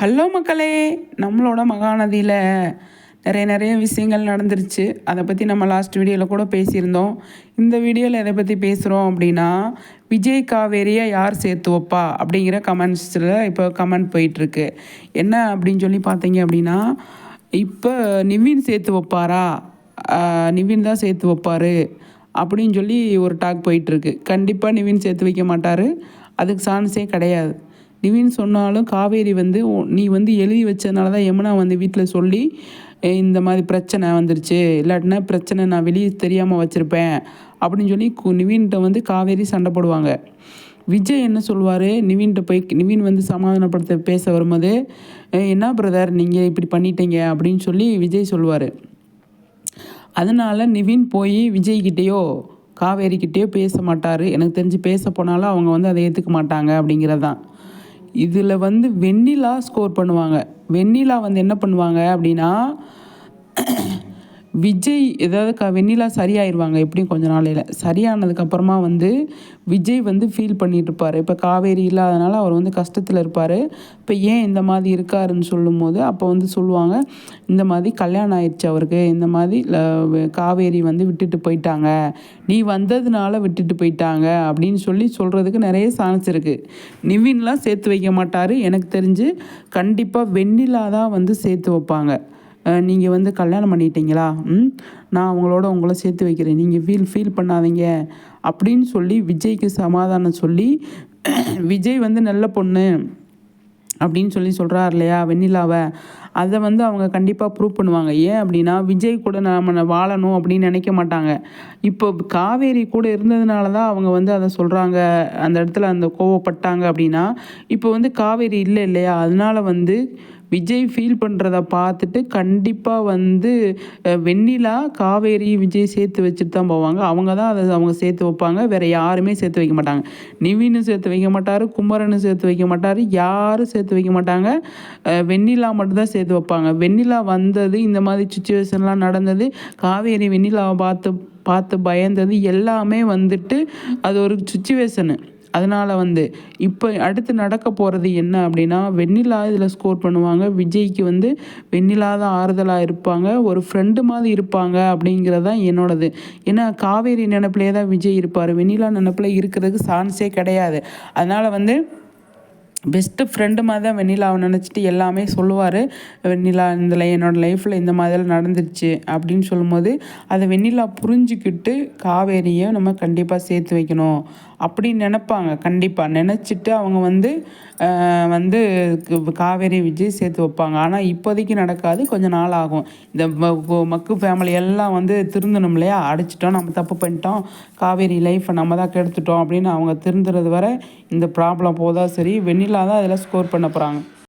Hello மக்களே நம்மளோட மகாநதியில் நிறைய நிறைய விஷயங்கள் நடந்துருச்சு. அதை பற்றி நம்ம லாஸ்ட் வீடியோவில் கூட பேசியிருந்தோம். இந்த வீடியோவில் எதை பற்றி பேசுகிறோம் அப்படின்னா விஜய் காவேரியை யார் சேர்த்து வைப்பா அப்படிங்கிற கமெண்ட்ஸில் இப்போ கமெண்ட் போயிட்டுருக்கு. என்ன அப்படின்னு சொல்லி பார்த்தீங்க அப்படின்னா இப்போ நிவின் சேர்த்து வைப்பாரா? நிவின் தான் சேர்த்து வைப்பார் அப்படின்னு சொல்லி ஒரு டாக் போயிட்டுருக்கு. கண்டிப்பாக நிவின் சேர்த்து வைக்க மாட்டார். அதுக்கு சான்ஸே கிடையாது. நிவின் சொன்னாலும் காவேரி வந்து உ- நீ வந்து எழுதி வச்சதுனால தான் யமுனா வந்து வீட்டில் சொல்லி இந்த மாதிரி பிரச்சனை வந்துருச்சு. இல்லாட்டினா பிரச்சனை நான் வெளியே தெரியாமல் வச்சுருப்பேன். அப்படின்னு சொல்லி கு- நிவின்கிட்ட வந்து காவேரி சண்டை போடுவாங்க. விஜய் என்ன சொல்லுவார்? நிவின்கிட்ட போய் நிவின் வந்து சமாதானப்படுத்த பேச வரும்போது என்ன பிரதர் நீங்கள் இப்படி பண்ணிட்டீங்க? அப்படின்னு சொல்லி விஜய் சொல்லுவார். அதனால நிவின் போய் விஜய்கிட்டேயோ காவேரிக்கிட்டேயோ பேச மாட்டார். எனக்கு தெரிஞ்சு பேச போனாலும் அவங்க வந்து அதை ஏற்றுக்க மாட்டாங்க அப்படிங்கிறது தான் இதில் வந்து வெண்ணிலா ஸ்கோர் பண்ணுவாங்க. வெண்ணிலா வந்து என்ன பண்ணுவாங்க அப்படின்னா விஜய் ஏதாவது க வெண்ணிலா சரியாயிருவாங்க எப்படியும் கொஞ்ச நாளையில். சரியானதுக்கப்புறமா வந்து விஜய் வந்து ஃபீல் பண்ணிட்டு இருப்பார் இப்போ காவேரி இல்லாதனால அவர் வந்து கஷ்டத்தில் இருப்பார். இப்போ ஏன் இந்த மாதிரி இருக்காருன்னு சொல்லும்போது அப்போ வந்து சொல்லுவாங்க இந்த மாதிரி கல்யாணம் ஆயிடுச்சு அவருக்கு. இந்த மாதிரி காவேரி வந்து விட்டுட்டு போயிட்டாங்க. நீ வந்ததுனால விட்டுட்டு போயிட்டாங்க. அப்படின்னு சொல்லி சொல்கிறதுக்கு நிறைய சான்ஸ் இருக்குது நிவின்லாம் சேர்த்து வைக்க மாட்டார். எனக்கு தெரிஞ்சு கண்டிப்பாக வெண்ணிலா தான் வந்து சேர்த்து வைப்பாங்க. நீங்கள் வந்து கல்யாணம் பண்ணிட்டீங்களா? ம்? நான் அவங்களோட உங்களை சேர்த்து வைக்கிறேன். நீங்கள் ஃபீல் ஃபீல் பண்ணாதீங்க. அப்படின்னு சொல்லி விஜய்க்கு சமாதானம் சொல்லி விஜய் வந்து நல்ல பொண்ணு அப்படின்னு சொல்லி சொல்கிறார் இல்லையா வெண்ணிலாவை. அதை வந்து அவங்க கண்டிப்பாக ப்ரூவ் பண்ணுவாங்க. ஏன் அப்படின்னா விஜய் கூட நம்ம வாழணும் அப்படின்னு நினைக்க மாட்டாங்க. இப்போ காவேரி கூட இருந்ததுனால தான் அவங்க வந்து அதை சொல்கிறாங்க அந்த இடத்துல அந்த கோவப்பட்டாங்க அப்படின்னா இப்போ வந்து காவேரி இல்லை இல்லையா? அதனால் வந்து விஜய் ஃபீல் பண்ணுறத பார்த்துட்டு கண்டிப்பாக வந்து வெண்ணிலா காவேரி விஜய் சேர்த்து வச்சுட்டு தான் போவாங்க. அவங்க தான் அதை அவங்க சேர்த்து வைப்பாங்க. வேறு யாருமே சேர்த்து வைக்க மாட்டாங்க. நிவின்னு சேர்த்து வைக்க மாட்டார் குமரன்னு சேர்த்து வைக்க மாட்டார் யாரும் சேர்த்து வைக்க மாட்டாங்க. வெண்ணிலா மட்டும்தான் சேர்த்து வைப்பாங்க. வெண்ணிலா வந்தது இந்த மாதிரி சுச்சுவேஷன்லாம் நடந்தது காவேரி வெண்ணிலாவை பார்த்து பார்த்து பயந்தது எல்லாமே வந்துட்டு அது ஒரு சுச்சுவேஷனு அதனால் வந்து இப்போ அடுத்து நடக்க போகிறது என்ன அப்படின்னா வெண்ணிலா இதில் ஸ்கோர் பண்ணுவாங்க. விஜய்க்கு வந்து வெண்ணிலா தான் ஆறுதலாக இருப்பாங்க. ஒரு ஃப்ரெண்டு மாதிரி இருப்பாங்க அப்படிங்கிறது தான் என்னோடது. ஏன்னா காவேரி நினப்பிலே தான் விஜய் இருப்பார். வெண்ணிலா நினப்பில் இருக்கிறதுக்கு சான்ஸே கிடையாது. அதனால் வந்து பெஸ்ட்டு ஃப்ரெண்டு மாதிரி தான் வெண்ணிலாவை நினச்சிட்டு எல்லாமே சொல்லுவார். வெண்ணிலா இந்த என்னோடய லைஃப்பில் இந்த மாதிரிலாம் நடந்துருச்சு அப்படின்னு சொல்லும்போது அதை வெண்ணிலா புரிஞ்சுக்கிட்டு காவேரியை நம்ம கண்டிப்பாக சேர்த்து வைக்கணும் அப்படின்னு நினப்பாங்க. கண்டிப்பாக நினச்சிட்டு அவங்க வந்து வந்து காவேரி விஜய் சேர்த்து வைப்பாங்க. ஆனால் இப்போதைக்கு நடக்காது. கொஞ்சம் நாள் ஆகும். இந்த மக்கு ஃபேமிலி எல்லாம் வந்து திருந்தணும் இல்லையா? அடிச்சிட்டோம். நம்ம தப்பு பண்ணிட்டோம். காவேரி லைஃப்பை நம்ம தான் கெடுத்துட்டோம் அப்படின்னு அவங்க திருந்துறது வரை இந்த ப்ராப்ளம் போதா சரி. வெண்ணிலா தான் அதில் ஸ்கோர் பண்ண போகிறாங்க